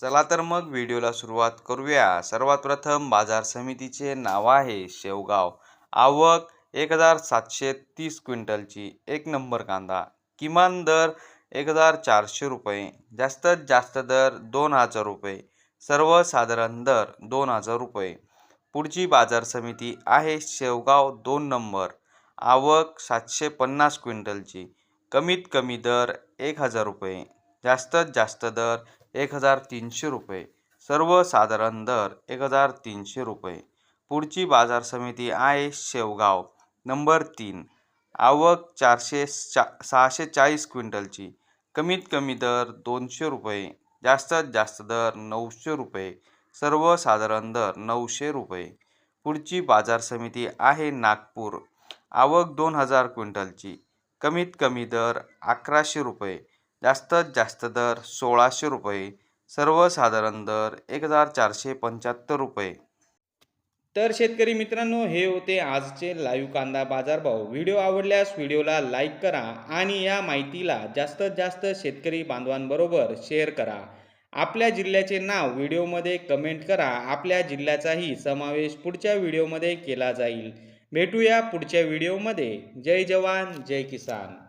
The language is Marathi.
चला तर मग व्हिडिओला सुरुवात करूया. सर्वात प्रथम बाजार समितीचे नाव आहे शेवगाव. आवक एक हजार सातशे तीस क्विंटलची एक नंबर कांदा. किमान दर एक हजार चारशे रुपये. जास्तीत जास्त दर दोन हजार रुपये. सर्वसाधारण दर दोन हजार रुपये. पुढची बाजार समिती आहे शेवगाव दोन नंबर. आवक सातशे पन्नास क्विंटलची. कमीत कमी दर एक हजार रुपये. जास्तीत जास्त दर एक हजार तीनशे रुपये. सर्वसाधारण दर एक हजार तीनशे रुपये. पुढची बाजार समिती आहे शेवगाव. नंबर तीन. आवक चारशे चा सहाशे चाळीस क्विंटलची. कमीत कमी दर दोनशे रुपये. जास्तीत जास्त दर नऊशे रुपये. सर्वसाधारण दर नऊशे रुपये. पुढची बाजार समिती आहे नागपूर. आवक दोन हजार क्विंटलची. कमीत कमी दर अकराशे रुपये. जास्तीत जास्त दर सोळाशे रुपये सर्वसाधारण दर एक हजार चारशे पंच्याहत्तर रुपये. तर शेतकरी मित्रांनो हे होते आजचे लाईव्ह कांदा बाजारभाव. व्हिडिओ आवडल्यास व्हिडिओला लाईक करा आणि या माहितीला जास्तीत जास्त शेतकरी बांधवांबरोबर शेअर करा. आपल्या जिल्ह्याचे नाव व्हिडिओमध्ये कमेंट करा. आपल्या जिल्ह्याचाही समावेश पुढच्या व्हिडिओमध्ये केला जाईल. भेटूया पुढच्या व्हिडिओमध्ये. जय जवान जय किसान.